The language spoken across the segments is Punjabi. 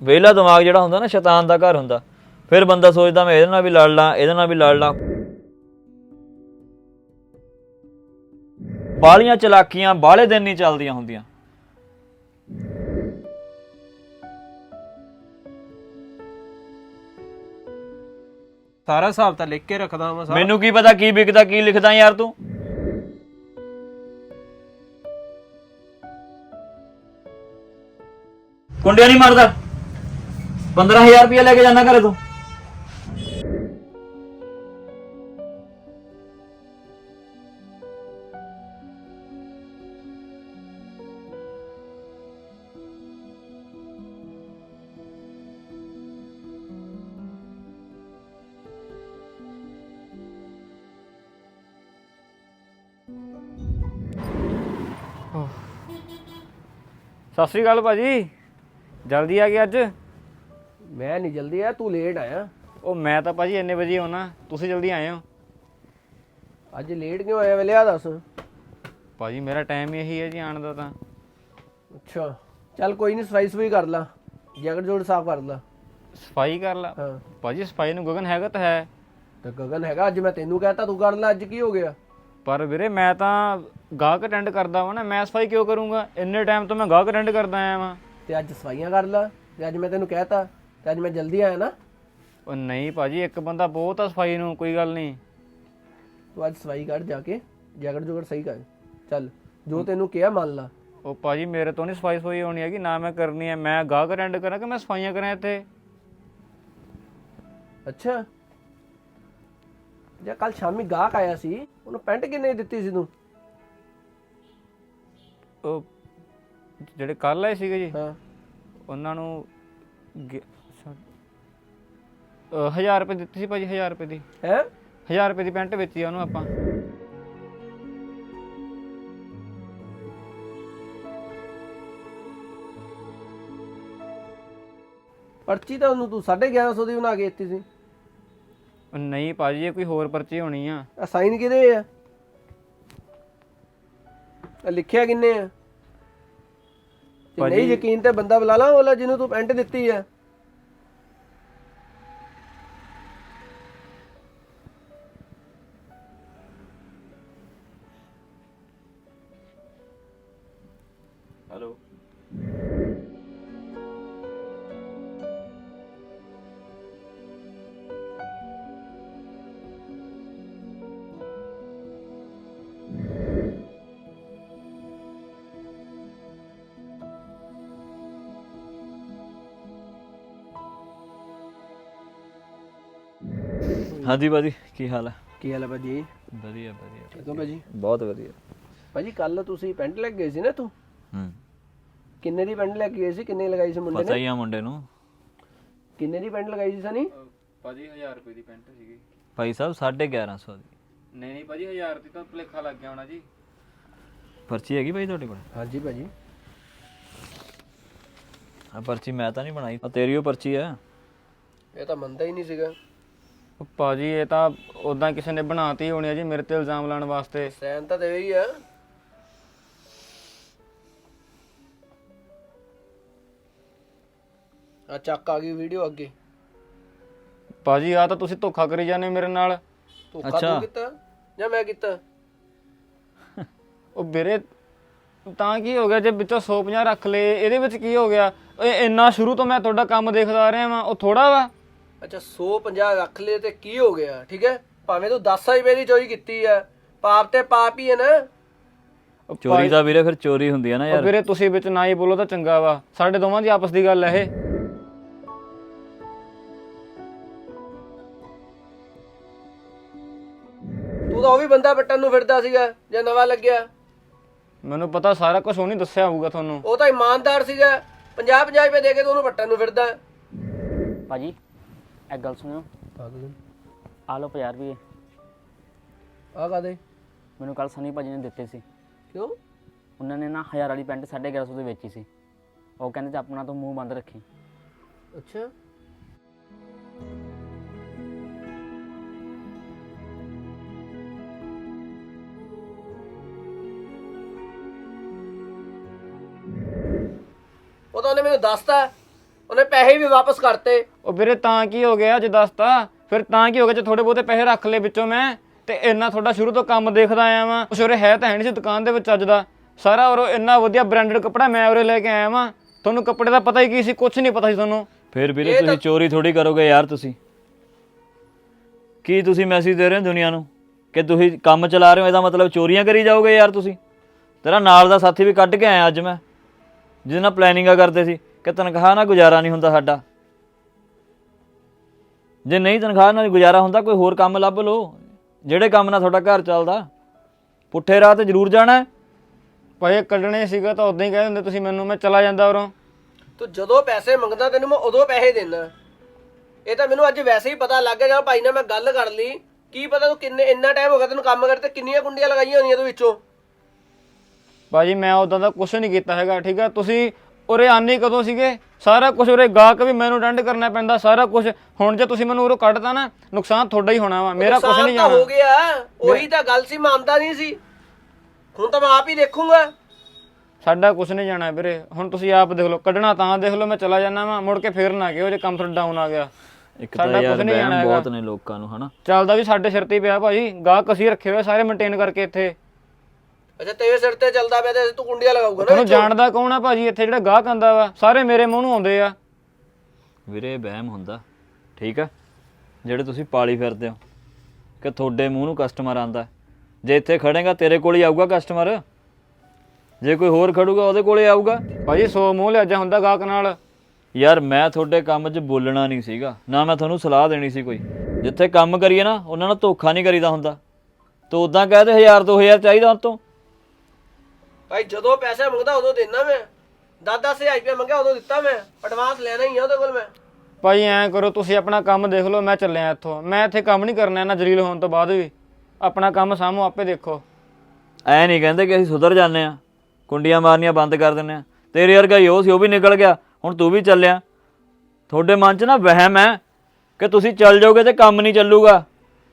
ਵਿਹਲਾ ਦਿਮਾਗ ਜਿਹੜਾ ਹੁੰਦਾ ਨਾ ਸ਼ੈਤਾਨ ਦਾ ਘਰ ਹੁੰਦਾ। ਫਿਰ ਬੰਦਾ ਸੋਚਦਾ ਮੈਂ ਇਹਦੇ ਨਾਲ ਵੀ ਲੜ ਲਾਂ ਇਹਦੇ ਨਾਲ ਵੀ ਲੜ ਲਾਂ। ਬਾਲੀਆਂ ਚਲਾਕੀਆਂ ਬਾਹਲੇ ਦਿਨ ਨਹੀਂ ਚੱਲਦੀਆਂ ਹੁੰਦੀਆਂ। ਸਾਰਾ ਹਿਸਾਬ ਤਾਂ ਲਿਖ ਕੇ ਰੱਖਦਾ ਮੈਂ ਸਾਰਾ। ਮੈਨੂੰ ਕੀ ਪਤਾ ਕੀ ਵਿਕਦਾ ਕੀ ਲਿਖਦਾ ਯਾਰ ਤੂੰ? ਕੁੰਡਿਆ ਨਹੀਂ ਮਾਰਦਾ। 15000 ਰੁਪਏ ਲੈ ਕੇ ਜਾਣਾ ਘਰੇ ਤੋਂ। ਸਤਿ ਸ਼੍ਰੀ ਅਕਾਲ ਭਾਜੀ। ਜਲਦੀ ਆ ਗਏ ਅੱਜ? ਮੈਂ ਨਹੀਂ ਜਲਦੀ ਆ ਤੂੰ ਲੇਟ ਆਇਆ। ਉਹ ਮੈਂ ਤਾਂ ਭਾਜੀ ਇੰਨੇ ਵਜੇ ਆਉਣਾ ਤੁਸੀਂ ਜਲਦੀ ਆਏ ਹੋ। ਅੱਜ ਲੇਟ ਕਿਉਂ ਆਇਆ ਵੇਲੇ ਆ ਦੱਸ। ਭਾਜੀ ਮੇਰਾ ਟਾਈਮ ਹੀ ਇਹੀ ਹੈ ਜੀ ਆਉਣ ਦਾ ਤਾਂ। ਅੱਛਾ ਚੱਲ ਕੋਈ ਨਹੀਂ ਸਫ਼ਾਈ ਸਫ਼ਾਈ ਕਰ ਲਾ। ਜੈਕਟ ਜੋੜ ਸਾਫ਼ ਕਰ ਲਾ। ਸਫ਼ਾਈ ਕਰ ਲਾ? ਹਾਂ। ਭਾਜੀ ਸਫ਼ਾਈ ਨੂੰ ਗਗਨ ਹੈਗਾ ਤਾਂ ਹੈ। ਤੇ ਗਗਨ ਹੈਗਾ ਅੱਜ ਮੈਂ ਤੈਨੂੰ ਕਹਤਾ ਤੂੰ ਕਰ ਲੈ ਅੱਜ ਕੀ ਹੋ ਗਿਆ? ਪਰ ਵੀਰੇ ਮੈਂ ਤਾਂ ਗਾਹਕ ਅਟੈਂਡ ਕਰਦਾ ਵਾਂ ਨਾ ਮੈਂ ਸਫ਼ਾਈ ਕਿਉਂ ਕਰੂੰਗਾ? ਇੰਨੇ ਟਾਈਮ ਤੋਂ ਮੈਂ ਗਾਹਕ ਅਟੈਂਡ ਕਰਦਾ ਆਇਆ ਵਾਂ। ਤੇ ਅੱਜ ਸਫਾਈਆਂ ਕਰ ਲਾ ਤੇ ਅੱਜ ਮੈਂ ਤੈਨੂੰ ਕਹਿਤਾ ਤੇ ਅੱਜ ਮੈਂ ਜਲਦੀ ਆਇਆ ਨਾ। ਉਹ ਨਹੀਂ ਭਾਜੀ ਇੱਕ ਬੰਦਾ ਬਹੁਤ ਆ ਸਫ਼ਾਈ ਨੂੰ ਕੋਈ ਗੱਲ ਨਹੀਂ। ਤੂੰ ਅੱਜ ਸਫ਼ਾਈ ਕਰ ਜਾ ਕੇ ਜੈਕਟ ਜੋੜ ਸਹੀ ਕਰ। ਚੱਲ ਜੋ ਤੈਨੂੰ ਕਿਹਾ ਮੰਨ ਲਾ। ਉਹ ਭਾਜੀ ਮੇਰੇ ਤੋਂ ਨਹੀਂ ਸਫ਼ਾਈ ਸਫ਼ਾਈ ਹੋਣੀ ਹੈਗੀ ਨਾ ਮੈਂ ਕਰਨੀ ਹੈ। ਮੈਂ ਗਾਹਕ ਅਟੈਂਡ ਕਰਾਂ ਕਿ ਮੈਂ ਸਫਾਈਆਂ ਕਰਾਂ ਇੱਥੇ? ਅੱਛਾ। ਜੇ ਕੱਲ ਸ਼ਾਮੀ ਗਾਹਕ ਆਇਆ ਸੀ ਉਹਨੂੰ ਪੈਂਟ ਕਿੰਨੇ ਦੀ ਦਿੱਤੀ ਸੀ ਤੂੰ? ਉਹ ਜਿਹੜੇ ਕੱਲ ਆਏ ਸੀਗੇ ਜੀ ਹਾਂ। ਉਹਨਾਂ ਨੂੰ ਗਿ- ਸਾ- ਅਹ ਹਜ਼ਾਰ ਰੁਪਏ ਦਿੱਤੀ ਸੀ ਭਾਜੀ 1000 ਰੁਪਏ ਦੀ। ਹੈ? 1000 ਰੁਪਏ ਦੀ ਪੈਂਟ ਵੇਚੀ ਆ ਉਹਨੂੰ ਆਪਾਂ। ਪਰਚੀ ਤਾਂ ਉਹਨੂੰ ਤੂੰ 1150 ਦੀ ਬਣਾ ਕੇ ਦਿੱਤੀ ਸੀ। ਉਹ ਨਹੀਂ ਭਾਜੀ ਇਹ ਕੋਈ ਹੋਰ ਪਰਚੀ ਹੋਣੀ ਆ। ਆ ਸਾਈਨ ਕਿਹਦੇ ਆ? ਆ ਲਿਖਿਆ ਕਿੰਨੇ ਆ? ਨਹੀਂ ਯਕੀਨ ਤੇ ਬੰਦਾ ਬੁਲਾ ਲਾ ਉਹਲਾ ਜਿਹਨੂੰ ਤੂੰ ਪੈਂਟ ਦਿੱਤੀ ਆ। ਹਾਂਜੀ ਭਾਜੀ ਕੀ ਹਾਲ ਹੈ? ਕੀ ਹਾਲ ਹੈ ਭਾਜੀ? ਵਧੀਆ ਵਧੀਆ। ਹੋ ਭਾਜੀ? ਬਹੁਤ ਵਧੀਆ। ਭਾਜੀ ਕੱਲ ਤੁਸੀਂ ਪੈਂਟ ਲੈ ਕੇ ਗਏ ਸੀ ਨਾ ਤੂੰ ਹੂੰ। ਕਿੰਨੇ ਦੀ ਪੈਂਟ ਲੈ ਕੇ ਗਏ ਸੀ ਕਿੰਨੇ ਲਗਾਈ ਸੀ ਮੁੰਡੇ ਪਤਾ ਨੇ ਹੀ ਆ ਮੁੰਡੇ ਨੂੰ। ਕਿੰਨੇ ਦੀ ਪੈਂਟ ਲਗਾਈ ਸੀ ਸਨੀ? ਭਾਜੀ 1000 ਰੁਪਏ ਦੀ ਪੈਂਟ ਸੀਗੀ। ਭਾਈ ਸਾਹਿਬ 1150 ਦੀ। ਨਹੀਂ ਨਹੀਂ ਭਾਜੀ 1000 ਦੀ ਤਾਂ ਭੁਲੇਖਾ ਲੱਗ ਗਿਆ ਹੋਣਾ ਜੀ। ਪਰਚੀ ਹੈਗੀ ਭਾਈ ਤੁਹਾਡੇ ਕੋਲ? ਹਾਂਜੀ ਭਾਜੀ। ਆ ਪਰਚੀ ਮੈਂ ਤਾਂ ਨਹੀਂ ਬਣਾਈ। ਆ ਤੇਰੀ ਉਹ ਪਰਚੀ ਆ। ਇਹ ਤਾਂ ਮੰਨਦਾ ਹੀ ਨਹੀਂ ਸੀਗਾ। ਉਹ ਭਾਜੀ ਇਹ ਤਾਂ ਉਦਾਂ ਕਿਸੇ ਨੇ ਬਣਾਤੀ ਹੋਣੀ ਆ ਜੀ ਮੇਰੇ ਤੇ ਇਲਜ਼ਾਮ ਲਾਉਣ ਵਾਸਤੇ। ਸੈਨ ਤਾਂ ਦੇਵੇ ਹੀ ਆ। ਆ ਚੱਕ ਆ ਗਈ ਵੀਡੀਓ ਅੱਗੇ। ਭਾਜੀ ਆ ਤਾਂ ਤੁਸੀਂ ਧੋਖਾ ਕਰੀ ਜਾਂਦੇ ਹੋ ਮੇਰੇ ਨਾਲ। ਧੋਖਾ ਅੱਛਾ। ਤੂੰ ਕੀਤਾ ਜਾਂ ਮੈਂ ਕੀਤਾ? ਉਹ ਵੀਰੇ ਤਾਂ ਕੀ ਹੋ ਗਿਆ? ਜੇ ਵਿੱਚੋਂ 150 ਰੱਖ ਲਏ ਇਹਦੇ ਵਿੱਚ ਕੀ ਹੋ ਗਿਆ? ਇਹ ਇੰਨਾ ਸ਼ੁਰੂ ਤੋਂ ਮੈਂ ਤੁਹਾਡਾ ਕੰਮ ਦੇਖਦਾ ਆ ਰਿਹਾ ਵਾਂ ਉਹ ਥੋੜਾ ਵਾ? ਅੱਛਾ 150 ਰੱਖ ਲਏ ਤੇ ਕੀ ਹੋ ਗਿਆ? ਠੀਕ ਹੈ? ਭਾਵੇਂ ਤੂੰ 10 ਰੁਪਏ ਦੀ ਚੋਰੀ ਕੀਤੀ ਆ ਪਾਪ ਤੇ ਪਾਪ ਹੀ ਹੈ ਨਾ। ਉਹ ਚੋਰੀ ਦਾ ਵੀਰੇ ਫਿਰ ਚੋਰੀ ਹੁੰਦੀ ਆ ਨਾ ਯਾਰ। ਵੀਰੇ ਤੁਸੀਂ ਵਿੱਚ ਨਾ ਹੀ ਬੋਲੋ ਤਾਂ ਚੰਗਾ ਵਾ। ਸਾਡੇ ਦੋਵਾਂ ਦੀ ਆਪਸ ਦੀ ਗੱਲ ਹੈ ਇਹ। ਤੂੰ ਤਾਂ ਉਹ ਵੀ ਬੰਦਾ ਪੱਟਣ ਨੂੰ ਫਿਰਦਾ ਸੀਗਾ ਜੇ ਨਵਾਂ ਲੱਗਿਆ। ਮੈਨੂੰ ਪਤਾ ਸਾਰਾ ਕੁਝ ਉਹ ਨਹੀਂ ਦੱਸਿਆ ਹੋਊਗਾ ਤੁਹਾਨੂੰ। ਉਹ ਤਾਂ ਇਮਾਨਦਾਰ ਸੀਗਾ। 50 50 ਰੁਪਏ ਦੇ ਕੇ ਤੂੰ ਉਹਨੂੰ ਪੱਟਣ ਨੂੰ ਫਿਰਦਾ। ਭਾਜੀ ਇੱਕ ਗੱਲ ਸੁਣਿਓ। ਆ ਲਓ 50 ਰੁਪਏ ਆ ਕਾਦੇ ਮੈਨੂੰ ਕੱਲ ਸਨੀ ਭਾਜੀ ਨੇ ਦਿੱਤੇ ਸੀ। ਕਿਉਂ? ਉਹਨਾਂ ਨੇ ਨਾ 1000 ਵਾਲੀ ਪੈਂਟ 1150 ਦੇ ਵੇਚੀ ਸੀ। ਉਹ ਕਹਿੰਦੇ ਤੇ ਆਪਣਾ ਤੂੰ ਮੂੰਹ ਬੰਦ ਰੱਖੀ। ਅੱਛਾ। ਉਹ ਤਾਂ ਉਹਨੇ ਮੈਨੂੰ ਦੱਸਤਾ। ਉਹਨੇ ਪੈਸੇ ਵੀ ਵਾਪਸ ਕਰਤੇ। ਉਹ ਵੀਰੇ ਤਾਂ ਕੀ ਹੋ ਗਿਆ ਜੇ ਦੱਸਤਾ ਫਿਰ ਤਾਂ ਕੀ ਹੋ ਗਿਆ ਜੇ ਥੋੜੇ ਬਹੁਤੇ ਪੈਸੇ ਰੱਖ ਲਏ ਵਿੱਚੋਂ ਮੈਂ ਤੇ ਇੰਨਾ ਤੁਹਾਡਾ ਸ਼ੁਰੂ ਤੋਂ ਕੰਮ ਦੇਖਦਾ ਆਇਆ ਵਾਂ। ਕੁਛ ਉਰੇ ਹੈ ਤਾਂ ਹੈ ਨਹੀਂ ਸੀ ਦੁਕਾਨ ਦੇ ਵਿੱਚ ਅੱਜ ਦਾ। ਸਾਰਾ ਉਰੋਂ ਇੰਨਾ ਵਧੀਆ ਬ੍ਰਾਂਡਡ ਕੱਪੜਾ ਮੈਂ ਉਰੇ ਲੈ ਕੇ ਆਇਆ ਵਾਂ। ਤੁਹਾਨੂੰ ਕੱਪੜੇ ਦਾ ਪਤਾ ਹੀ ਕੀ ਸੀ ਕੁਝ ਨਹੀਂ ਪਤਾ ਸੀ ਤੁਹਾਨੂੰ। ਫਿਰ ਵੀਰੇ ਤੁਸੀਂ ਚੋਰੀ ਥੋੜੀ ਕਰੋਗੇ ਯਾਰ ਤੁਸੀਂ। ਕੀ ਤੁਸੀਂ ਮੈਸੇਜ ਦੇ ਰਹੇ ਹੋ ਦੁਨੀਆ ਨੂੰ? ਕਿ ਤੁਸੀਂ ਕੰਮ ਚਲਾ ਰਹੇ ਹੋ ਇਹਦਾ ਮਤਲਬ ਚੋਰੀਆਂ ਕਰੀ ਜਾਓਗੇ ਯਾਰ ਤੁਸੀਂ। ਤੇਰਾ ਨਾਲ ਦਾ ਸਾਥੀ ਵੀ ਕੱਢ ਕੇ ਆਇਆ ਅੱਜ ਮੈਂ ਜਿਹਦੇ ਨਾਲ ਪਲੈਨਿੰਗਾਂ ਕਰਦੇ ਸੀ। ਕਿ ਤਨਖਾਹ ਨਾਲ ਗੁਜ਼ਾਰਾ ਨਹੀਂ ਹੁੰਦਾ ਸਾਡਾ। ਜੇ ਨਹੀਂ ਤਨਖਾਹ ਨਾਲ ਗੁਜ਼ਾਰਾ ਹੁੰਦਾ ਕੋਈ ਹੋਰ ਕੰਮ ਲੱਭ ਲਓ। ਜਿਹੜੇ ਕੰਮ ਨਾਲ ਤੁਹਾਡਾ ਘਰ ਚੱਲਦਾ ਪੁੱਠੇ ਰਾਹ ਤੇ ਜ਼ਰੂਰ ਜਾਣਾ ਹੈ। ਭਾਈ ਕੱਢਣੇ ਸੀਗਾ ਤਾਂ ਉਦਾਂ ਹੀ ਕਹਿ ਦਿੰਦੇ ਤੁਸੀਂ ਮੈਨੂੰ ਮੈਂ ਚਲਾ ਜਾਂਦਾ ਉਰੋਂ। ਤੂੰ ਜਦੋਂ ਪੈਸੇ ਮੰਗਦਾ ਤੈਨੂੰ ਮੈਂ ਉਦੋਂ ਪੈਸੇ ਦੇਣਾ ਇਹ ਤਾਂ ਮੈਨੂੰ ਅੱਜ ਵੈਸੇ ਹੀ ਪਤਾ ਲੱਗ ਗਿਆ ਜਦੋਂ ਭਾਈ ਨਾਲ ਮੈਂ ਗੱਲ ਕਰ ਲਈ। ਕੀ ਪਤਾ ਤੂੰ ਕਿੰਨੇ ਇੰਨਾ ਟਾਈਮ ਹੋ ਗਿਆ ਤੈਨੂੰ ਕੰਮ ਕਰਦੇ ਕਿੰਨੀਆਂ ਕੁੰਡੀਆਂ ਲਗਾਈਆਂ ਹੋਣੀਆਂ ਤੂੰ ਵਿੱਚੋਂ। ਭਾਜੀ ਮੈਂ ਉਦਾਂ ਦਾ ਕੁਝ ਨਹੀਂ ਕੀਤਾ ਹੈਗਾ ਠੀਕ ਆ? ਤੁਸੀਂ ਉਰੇ ਆਨੇ ਕਦੋਂ ਸੀਗੇ? ਸਾਰਾ ਕੁਝ ਉਰੇ ਗਾਹਕ ਵੀ ਮੈਨੂੰ ਅਟੈਂਡ ਕਰਨਾ ਪੈਂਦਾ ਸਾਰਾ ਕੁਝ ਹੁਣ ਜੇ ਤੁਸੀਂ ਮੈਨੂੰ ਉਰੋਂ ਕੱਢਤਾ ਨਾ ਨੁਕਸਾਨ ਤੁਹਾਡਾ ਹੀ ਹੋਣਾ ਵਾ ਮੇਰਾ ਕੁਝ ਨਹੀਂ ਜਾਣਾ। ਹੋ ਗਿਆ। ਉਹੀ ਤਾਂ ਗੱਲ ਸੀ ਮੰਨਦਾ ਨਹੀਂ ਸੀ। ਹੁਣ ਤਾਂ ਮੈਂ ਆਪ ਹੀ ਦੇਖੂੰਗਾ। ਸਾਡਾ ਕੁਝ ਨਹੀਂ ਜਾਣਾ ਵੀਰੇ। ਹੁਣ ਤੁਸੀਂ ਆਪ ਦੇਖ ਲਓ ਕੱਢਣਾ ਤਾਂ ਦੇਖ ਲਓ ਮੈਂ ਚਲਾ ਜਾਣਾ ਵਾ ਮੁੜ ਕੇ ਫੇਰ ਨਾ ਕਿਹੋ ਜੇ ਕੰਮ ਤੁਹਾਡਾ ਡਾਊਨ ਆ ਗਿਆ। ਇੱਕ ਸਾਡਾ ਤਾਂ ਯਾਰ ਜਾਣਾ ਬਹੁਤ ਨੇ ਲੋਕਾਂ ਨੂੰ ਹਨਾ? ਚੱਲਦਾ ਵੀ ਸਾਡੇ ਸਿਰ ਤੇ ਪਿਆ ਭਾਜੀ। ਗਾਹਕ ਅਸੀਂ ਰੱਖੇ ਹੋਏ ਸਾਰੇ ਮੇਨਟੇਨ ਕਰਕੇ ਇੱਥੇ। ਅੱਛਾ ਤੇਰੇ ਸਿਰ ਤੇ ਚੱਲਦਾ ਪਿਆ ਤੇ ਤੂੰ ਕੁੰਡੀਆਂ ਲਗਾਊਗਾ ਨਾ ਤੁਹਾਨੂੰ ਜਾਣਦਾ ਕੌਣ ਆ ਭਾਜੀ? ਇੱਥੇ ਜਿਹੜਾ ਗਾਹਕ ਆਂਦਾ ਵਾ ਸਾਰੇ ਮੇਰੇ ਮੂੰਹ ਨੂੰ ਆਉਂਦੇ ਆ। ਵੀਰੇ ਵਹਿਮ ਹੁੰਦਾ। ਠੀਕ ਆ? ਜਿਹੜੇ ਤੁਸੀਂ ਪਾਲੀ ਫਿਰਦੇ ਹੋ ਕਿ ਤੁਹਾਡੇ ਮੂੰਹ ਨੂੰ ਕਸਟਮਰ ਆਂਦਾ ਜੇ ਇੱਥੇ ਖੜੇਗਾ ਤੇਰੇ ਕੋਲ ਹੀ ਆਊਗਾ ਕਸਟਮਰ ਜੇ ਕੋਈ ਹੋਰ ਖੜੂਗਾ ਉਹਦੇ ਕੋਲੇ ਆਊਗਾ। ਭਾਜੀ ਸੋ ਮੂੰਹ ਲਿਆਜਾ ਹੁੰਦਾ ਗਾਹਕ ਨਾਲ। ਯਾਰ ਮੈਂ ਤੁਹਾਡੇ ਕੰਮ 'ਚ ਬੋਲਣਾ ਨਹੀਂ ਸੀਗਾ। ਨਾ ਮੈਂ ਤੁਹਾਨੂੰ ਸਲਾਹ ਦੇਣੀ ਸੀ ਕੋਈ। ਜਿੱਥੇ ਕੰਮ ਕਰੀਏ ਨਾ ਉਹਨਾਂ ਨਾਲ ਧੋਖਾ ਨਹੀਂ ਕਰੀਦਾ ਹੁੰਦਾ। ਤੂੰ ਉਦਾਂ ਕਹਿ ਦੇ 1000 2000 ਚਾਹੀਦਾ ਉਹ ਤੋਂ। ਭਾਈ ਜਦੋਂ ਪੈਸੇ ਮੰਗਦਾ ਉਦੋਂ ਦੇਣਾ ਮੈਂ। 10-10 ਹਜ਼ਾਰ ਰੁਪਏ ਮੰਗਿਆ ਉਦੋਂ ਦਿੱਤਾ ਮੈਂ। ਐਡਵਾਂਸ ਲੈਣਾ ਹੀ ਆ ਉਹਦੇ ਕੋਲ ਮੈਂ। ਭਾਈ ਐਂ ਕਰੋ ਤੁਸੀਂ ਆਪਣਾ ਕੰਮ ਦੇਖ ਲਓ ਮੈਂ ਚੱਲਿਆ ਇੱਥੋਂ। ਮੈਂ ਇੱਥੇ ਕੰਮ ਨਹੀਂ ਕਰਨਾ ਇਹਨਾਂ ਜਲੀਲ ਹੋਣ ਤੋਂ ਬਾਅਦ ਵੀ। ਆਪਣਾ ਕੰਮ ਸਾਹਮਣੇ ਆਪੇ ਦੇਖੋ। ਐ ਨਹੀਂ ਕਹਿੰਦੇ ਕਿ ਅਸੀਂ ਸੁਧਰ ਜਾਂਦੇ ਆ ਕੁੰਡੀਆਂ ਮਾਰਨੀਆਂ ਬੰਦ ਕਰ ਦਿੰਦੇ ਆ ਤੇਰੇ ਵਰਗਾ ਹੀ ਉਹ ਸੀ ਉਹ ਵੀ ਨਿਕਲ ਗਿਆ। ਹੁਣ ਤੂੰ ਵੀ ਚੱਲਿਆ। ਤੁਹਾਡੇ ਮਨ 'ਚ ਨਾ ਵਹਿਮ ਹੈ ਕਿ ਤੁਸੀਂ ਚੱਲ ਜਾਓਗੇ ਤੇ ਕੰਮ ਨਹੀਂ ਚੱਲੂਗਾ।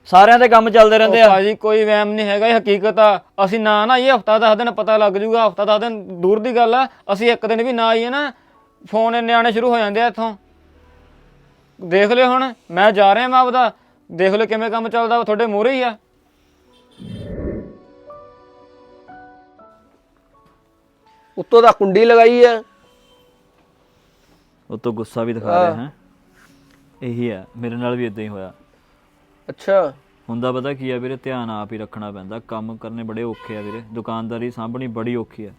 ਸਾਰਿਆਂ ਦੇ ਕੰਮ ਚੱਲਦੇ ਰਹਿੰਦੇ ਆ। ਭਾਜੀ ਕੋਈ ਵਹਿਮ ਨਹੀਂ ਹੈਗਾ ਇਹ ਹਕੀਕਤ ਆ। ਅਸੀਂ ਨਾ ਨਾ ਇਹ ਹਫਤਾ ਦਸ ਦਿਨ ਪਤਾ ਲੱਗ ਜੂਗਾ ਹਫਤਾ ਦਸ ਦਿਨ ਦੂਰ ਦੀ ਗੱਲ ਆ। ਅਸੀਂ ਇੱਕ ਦਿਨ ਵੀ ਨਾ ਆਈਏ ਨਾ ਫੋਨ ਇੰਨੇ ਆਣੇ ਸ਼ੁਰੂ ਹੋ ਜਾਂਦੇ ਆ ਇੱਥੋਂ। ਦੇਖ ਲਿਓ ਹੁਣ ਮੈਂ ਜਾ ਰਿਹਾ ਮੈਂ ਆਪਦਾ। ਦੇਖ ਲਿਓ ਕਿਵੇਂ ਕੰਮ ਚੱਲਦਾ ਤੁਹਾਡੇ ਮੂਹਰੇ ਹੀ ਆ। ਉੱਤੋਂ ਦਾ ਕੁੰਡੀ ਲਗਾਈ ਹੈ ਉਹ ਤੋਂ ਗੁੱਸਾ ਵੀ ਦਿਖਾ ਰਿਹਾ ਹੈ। ਇਹੀ ਹੈ ਮੇਰੇ ਨਾਲ ਵੀ ਇਦਾਂ ਹੀ ਹੋਇਆ। ਅੱਛਾ। ਹੁੰਦਾ ਪਤਾ ਕੀ ਆ ਵੀਰੇ ਧਿਆਨ ਆਪ ਹੀ ਰੱਖਣਾ ਪੈਂਦਾ। ਕੰਮ ਕਰਨੇ ਬੜੇ ਔਖੇ ਆ ਵੀਰੇ। ਦੁਕਾਨਦਾਰੀ ਸਾਂਭਣੀ ਬੜੀ ਔਖੀ ਆ।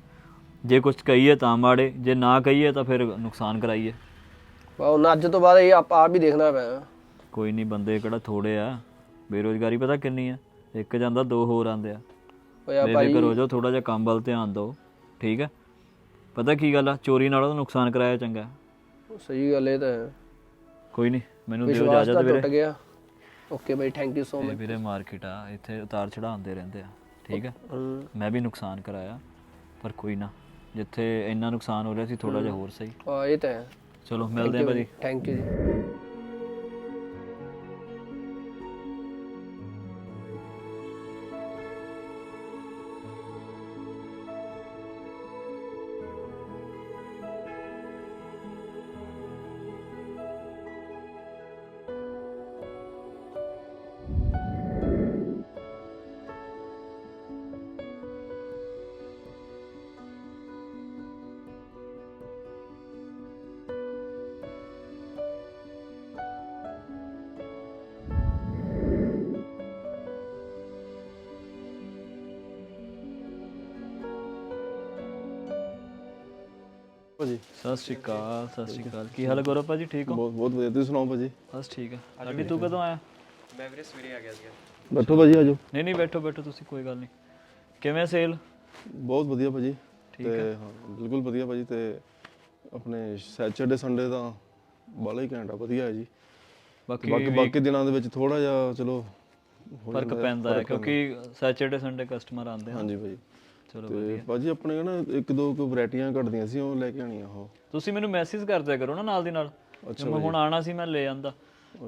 ਜੇ ਕੁਝ ਕਹੀਏ ਤਾਂ ਮਾੜੇ ਜੇ ਨਾ ਕਹੀਏ ਤਾਂ ਫਿਰ ਨੁਕਸਾਨ ਕਰਾਈਏ। ਵਾ ਉਹਨਾਂ ਅੱਜ ਤੋਂ ਬਾਅਦ ਇਹ ਆਪ ਆਪ ਹੀ ਦੇਖਣਾ ਪੈਣਾ ਕੋਈ ਨਹੀਂ ਬੰਦੇ ਕਿਹੜਾ ਥੋੜੇ ਆ। ਬੇਰੋਜ਼ਗਾਰੀ ਪਤਾ ਕਿੰਨੀ ਆ? ਇੱਕ ਜਾਂਦਾ ਦੋ ਹੋਰ ਆਂਦੇ ਆ। ਓਏ ਆ ਬੇਫਿਕਰ ਕਰੋ ਜੋ ਥੋੜਾ ਜਿਹਾ ਕੰਮ ਵੱਲ ਧਿਆਨ ਦਿਓ। ਠੀਕ ਹੈ ਪਤਾ ਕੀ ਗੱਲ ਆ? ਚੋਰੀ ਨਾਲੋਂ ਤਾਂ ਨੁਕਸਾਨ ਕਰਾਇਆ ਚੰਗਾ। ਸਹੀ ਗੱਲ ਇਹ ਤਾਂ। ਹੈ ਕੋਈ ਨਹੀਂ ਮੈਨੂੰ ਦਿਓ ਵਿਸ਼ਵਾਸ ਇਜਾਜ਼ਤ ਤਾਂ ਵੀਰੇ। ਟੁੱਟ ਗਿਆ। Okay bye thank you so ਇਹ ਮਚ ਵੀਰੇ ਮਾਰਕੀਟ ਆ ਇੱਥੇ ਉਤਾਰ ਚੜਾਉਂਦੇ ਰਹਿੰਦੇ ਆ ਠੀਕ ਹੈ ਮੈਂ ਵੀ ਨੁਕਸਾਨ ਕਰਾਇਆ ਪਰ ਕੋਈ ਨਾ ਜਿੱਥੇ ਇੰਨਾ ਨੁਕਸਾਨ ਹੋ ਰਿਹਾ ਸੀ ਥੋੜਾ ਜਿਹਾ ਹੋਰ ਸਹੀ। ਆ ਇਹ ਤਾਂ ਹੈ। ਚਲੋ ਮਿਲਦੇ ਆ ਭਾਜੀ। ਥੈਂਕ ਯੂ ਜੀ। ਭਾਜੀ। ਸਤਿ ਸ਼੍ਰੀ ਅਕਾਲ ਸਤਿ ਸ਼੍ਰੀ ਅਕਾਲ। ਕੀ ਹਾਲ ਹੈ ਗੌਰਵ ਭਾਜੀ ਠੀਕ ਹੋ? ਬਹੁਤ ਬਹੁਤ ਵਧੀਆ ਤੁਸੀਂ ਸੁਣਾਓ ਭਾਜੀ? ਬਸ ਠੀਕ ਹੈ। ਸਾਡੀ ਤੂੰ ਕਦੋਂ ਆਇਆ? ਬੈਠੋ ਭਾਜੀ ਆਜੋ ਨਹੀਂ ਨਹੀਂ ਬੈਠੋ ਬੈਠੋ ਤੁਸੀਂ ਕੋਈ ਗੱਲ ਨਹੀਂ। ਕਿਵੇਂ ਸੇਲ? ਬਹੁਤ ਵਧੀਆ ਭਾਜੀ। ਤੇ ਹਾਂ। ਬਿਲਕੁਲ ਵਧੀਆ ਭਾਜੀ ਤੇ ਆਪਣੇ ਸੈਚਰਡੇ ਸੰਡੇ ਤਾਂ ਬਾਲਾ ਹੀ ਘੰਟਾ ਵਧੀਆ ਹੈ ਜੀ। ਬਾਕੀ ਬਾਕੀ ਬਾਕੀ ਦਿਨਾਂ ਦੇ ਵਿੱਚ ਥੋੜਾ ਜਿਹਾ ਚਲੋ ਹੋ ਫ਼ਰਕ ਜਾਂਦਾ ਹੈ, ਪੈਂਦਾ ਹੈ। ਕਿਉਂਕਿ ਸੈਚਰਡੇ ਸੰਡੇ ਕਸਟਮਰ ਆਉਂਦੇ ਹਨ। ਹਾਂਜੀ ਭਾਜੀ। ਚਲੋ ਤੇ ਭਾਜੀ ਆਪਣੇ ਨਾ ਇੱਕ ਦੋ ਕੁ ਵੈਰਾਈਟੀਆਂ ਘਟਦੀਆਂ ਸੀ ਉਹ ਲੈ ਕੇ ਆਣੀਆਂ ਉਹ। ਤੁਸੀਂ ਮੈਨੂੰ ਮੈਸੇਜ ਕਰ ਦਿਆ ਕਰੋ ਨਾ ਨਾਲ ਦੀ ਨਾਲ। ਜੇ ਮੈਂ ਹੁਣ ਆਣਾ ਸੀ ਮੈਂ ਲੈ ਆਂਦਾ।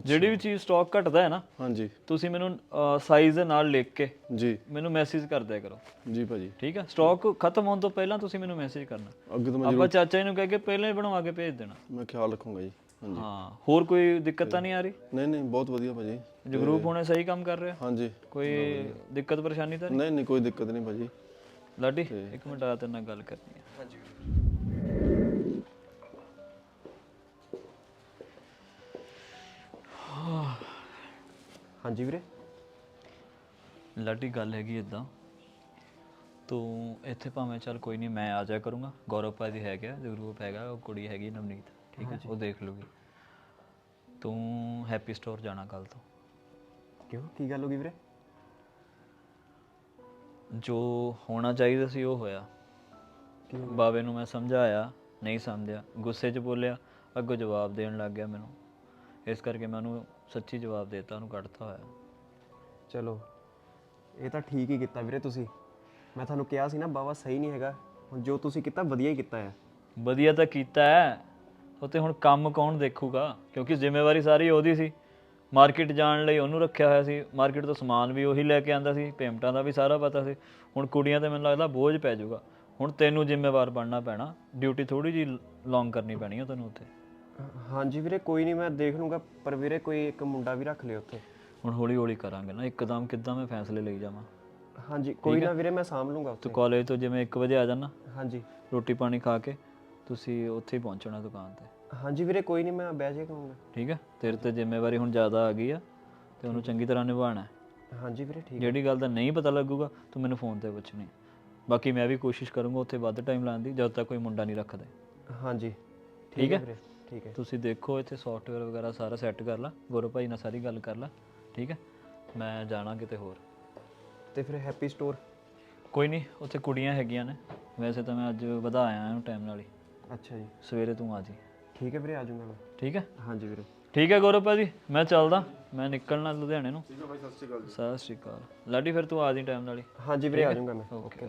ਜਿਹੜੀ ਵੀ ਚੀਜ਼ ਸਟਾਕ ਘਟਦਾ ਹੈ ਨਾ ਹਾਂਜੀ। ਤੁਸੀਂ ਮੈਨੂੰ ਸਾਈਜ਼ ਦੇ ਨਾਲ ਲਿਖ ਕੇ ਜੀ। ਮੈਨੂੰ ਮੈਸੇਜ ਕਰ ਦਿਆ ਕਰੋ। ਜੀ ਭਾਜੀ। ਠੀਕ ਹੈ ਸਟਾਕ ਖਤਮ ਹੋਣ ਤੋਂ ਪਹਿਲਾਂ ਤੁਸੀਂ ਮੈਨੂੰ ਮੈਸੇਜ ਕਰਨਾ। ਅੱਗੇ ਤੋਂ ਮੈਂ ਆਪਾਂ ਚਾਚਾ ਜੀ ਨੂੰ ਕਹਿ ਕੇ ਪਹਿਲਾਂ ਹੀ ਬਣਵਾ ਕੇ ਭੇਜ ਦੇਣਾ। ਮੈਂ ਖਿਆਲ ਰੱਖੂੰਗਾ ਜੀ। ਹਾਂਜੀ। ਹਾਂ ਹੋਰ ਕੋਈ ਦਿੱਕਤ ਤਾਂ ਨਹੀਂ ਆ ਰਹੀ? ਨਹੀਂ ਨਹੀਂ ਬਹੁਤ ਵਧੀਆ ਭਾਜੀ। ਜਗਰੂਪ ਹੁਣੇ ਸਹੀ ਕੰਮ ਕਰ ਰਿਹਾ? ਹਾਂਜੀ। ਕੋਈ ਦਿੱਕਤ ਪਰੇਸ਼ਾਨੀ ਤਾਂ ਨਹੀਂ? ਨਹੀਂ ਨਹੀਂ ਕੋਈ ਦਿੱਕਤ ਨਹੀਂ ਭਾਜੀ। ਲਾਡੀ ਇੱਕ ਮਿੰਟ ਆ ਤੇਰੇ ਨਾਲ ਗੱਲ ਕਰਨੀ ਹੈ ਹਾਂਜੀ। ਹਾਂਜੀ ਵੀਰੇ। ਲਾਡੀ ਗੱਲ ਹੈਗੀ ਇਦਾਂ ਤੂੰ ਇੱਥੇ ਭਾਵੇਂ ਚੱਲ ਕੋਈ ਨਹੀਂ ਮੈਂ ਆ ਜਾਇਆ ਕਰੂੰਗਾ। ਗੌਰਵ ਦੀ ਹੈਗਾ ਜਗਰੂਪ ਹੈਗਾ ਉਹ ਕੁੜੀ ਹੈਗੀ ਨਵਨੀਤ। ਠੀਕ ਹੈ ਉਹ ਦੇਖ ਲੂਗੀ। ਤੂੰ ਹੈਪੀ ਸਟੋਰ ਜਾਣਾ ਕੱਲ ਤੋਂ। ਕਿਉਂ? ਕੀ ਗੱਲ ਹੋ ਗਈ ਵੀਰੇ? ਜੋ ਹੋਣਾ ਚਾਹੀਦਾ ਸੀ ਉਹ ਹੋਇਆ। ਬਾਬੇ ਨੂੰ ਮੈਂ ਸਮਝਾਇਆ ਨਹੀਂ ਸਮਝਿਆ ਗੁੱਸੇ 'ਚ ਬੋਲਿਆ ਅੱਗੋਂ ਜਵਾਬ ਦੇਣ ਲੱਗ ਗਿਆ ਮੈਨੂੰ। ਇਸ ਕਰਕੇ ਮੈਂ ਉਹਨੂੰ ਸੱਚੀ ਜਵਾਬ ਦੇਤਾ ਉਹਨੂੰ ਕੱਢਤਾ ਹੋਇਆ। ਚਲੋ ਇਹ ਤਾਂ ਠੀਕ ਹੀ ਕੀਤਾ ਵੀਰੇ ਤੁਸੀਂ। ਮੈਂ ਤੁਹਾਨੂੰ ਕਿਹਾ ਸੀ ਨਾ ਬਾਬਾ ਸਹੀ ਨਹੀਂ ਹੈਗਾ। ਹੁਣ ਜੋ ਤੁਸੀਂ ਕੀਤਾ ਵਧੀਆ ਹੀ ਕੀਤਾ ਹੈ। ਵਧੀਆ ਤਾਂ ਕੀਤਾ ਹੈ। ਉਹ ਤੇ ਹੁਣ ਕੰਮ ਕੌਣ ਦੇਖੂਗਾ? ਕਿਉਂਕਿ ਜ਼ਿੰਮੇਵਾਰੀ ਸਾਰੀ ਉਹਦੀ ਸੀ। ਮਾਰਕੀਟ ਜਾਣ ਲਈ ਉਹਨੂੰ ਰੱਖਿਆ ਹੋਇਆ ਸੀ। ਮਾਰਕੀਟ ਤੋਂ ਸਮਾਨ ਵੀ ਉਹੀ ਲੈ ਕੇ ਆਂਦਾ ਸੀ। ਪੇਮੈਂਟਾਂ ਦਾ ਵੀ ਸਾਰਾ ਪਤਾ ਸੀ। ਹੁਣ ਕੁੜੀਆਂ ਤੇ ਮੈਨੂੰ ਲੱਗਦਾ ਬੋਝ ਪੈ ਜਾਊਗਾ। ਹੁਣ ਤੈਨੂੰ ਜ਼ਿੰਮੇਵਾਰ ਬਣਨਾ ਪੈਣਾ। ਡਿਊਟੀ ਥੋੜੀ ਜੀ ਲੌਂਗ ਕਰਨੀ ਪੈਣੀ ਹੈ ਤੈਨੂੰ ਉੱਥੇ। ਹਾਂਜੀ ਵੀਰੇ ਕੋਈ ਨਹੀਂ ਮੈਂ ਦੇਖ ਲੂੰਗਾ। ਪਰ ਵੀਰੇ ਕੋਈ ਇੱਕ ਮੁੰਡਾ ਵੀ ਰੱਖ ਲਿਓ ਉੱਥੇ। ਹੁਣ ਹੌਲੀ ਹੌਲੀ ਕਰਾਂਗੇ ਨਾ। ਇੱਕਦਮ ਕਿੱਦਾਂ ਮੈਂ ਫੈਸਲੇ ਲਈ ਜਾਵਾਂ। ਹਾਂਜੀ ਕੋਈ ਨਾ ਵੀਰੇ ਮੈਂ ਸਾਂਭ ਲੂੰਗਾ ਉੱਥੇ। ਤੂੰ ਕਾਲਜ ਤੋਂ ਜਿਵੇਂ 1 ਵਜੇ ਆ ਜਾਣਾ। ਹਾਂਜੀ। ਰੋਟੀ ਪਾਣੀ ਖਾ ਕੇ ਤੁਸੀਂ ਉੱਥੇ ਹੀ ਪਹੁੰਚਣਾ ਦੁਕਾਨ ਤੇ। ਹਾਂਜੀ ਵੀਰੇ ਕੋਈ ਨਹੀਂ ਮੈਂ ਬਹਿ ਜਾ ਕਰੂੰਗਾ। ਠੀਕ ਹੈ ਤੇਰੇ ਤੇ ਜ਼ਿੰਮੇਵਾਰੀ ਹੁਣ ਜ਼ਿਆਦਾ ਆ ਗਈ ਆ ਤੇ ਉਹਨੂੰ ਚੰਗੀ ਤਰ੍ਹਾਂ ਨਿਭਾਉਣਾ ਹੈ। ਹਾਂਜੀ ਵੀਰੇ ਠੀਕ ਜਿਹੜੀ ਗੱਲ ਦਾ ਨਹੀਂ ਪਤਾ ਲੱਗੂਗਾ ਤੂੰ ਮੈਨੂੰ ਫੋਨ ਤੇ ਪੁੱਛਣੀ ਬਾਕੀ ਮੈਂ ਵੀ ਕੋਸ਼ਿਸ਼ ਕਰੂੰਗਾ ਉੱਥੇ ਵੱਧ ਟਾਈਮ ਲਾਉਣ ਦੀ ਜਦ ਤੱਕ ਕੋਈ ਮੁੰਡਾ ਨਹੀਂ ਰੱਖਦੇ। ਹਾਂਜੀ। ਠੀਕ ਹੈ ਵੀਰੇ ਠੀਕ ਹੈ। ਤੁਸੀਂ ਦੇਖੋ ਇੱਥੇ ਸੌਫਟਵੇਅਰ ਵਗੈਰਾ ਸਾਰਾ ਸੈੱਟ ਕਰ ਲਾ ਗੁਰੂ ਭਾਈ ਨਾਲ ਸਾਰੀ ਗੱਲ ਕਰ ਲਾ ਠੀਕ ਹੈ? ਮੈਂ ਜਾਣਾ ਕਿਤੇ ਹੋਰ। ਤੇ ਫਿਰ ਹੈਪੀ ਸਟੋਰ ਕੋਈ ਨਹੀਂ ਉੱਥੇ ਕੁੜੀਆਂ ਹੈਗੀਆਂ ਨੇ ਵੈਸੇ ਤਾਂ ਮੈਂ ਅੱਜ ਵਧਾ ਆਇਆ ਹਾਂ ਟਾਈਮ ਨਾਲ ਹੀ। ਅੱਛਾ ਜੀ। ਸਵੇਰੇ ਤੂੰ ਆ ਜੀ। ਠੀਕ ਹੈ ਵੀਰੇ ਆ ਜਾਊਂਗਾ ਮੈਂ। ਠੀਕ ਹੈ? ਹਾਂਜੀ ਵੀਰੇ। ਠੀਕ ਹੈ ਗੌਰਵ ਭਾਜੀ ਮੈਂ ਚੱਲਦਾ। ਮੈਂ ਨਿਕਲਣਾ ਲੁਧਿਆਣੇ ਨੂੰ। ਠੀਕ ਹੈ ਭਾਈ ਸਤਿ ਸ਼੍ਰੀ ਅਕਾਲ ਸਤਿ ਸ਼੍ਰੀ ਅਕਾਲ। ਲਾਡੀ ਫਿਰ ਤੂੰ ਆ ਜੀ ਟਾਈਮ ਨਾਲ ਹੀ। ਹਾਂਜੀ ਵੀਰੇ ਆ ਜਾਊਂਗਾ ਮੈਂ। ਓਕੇ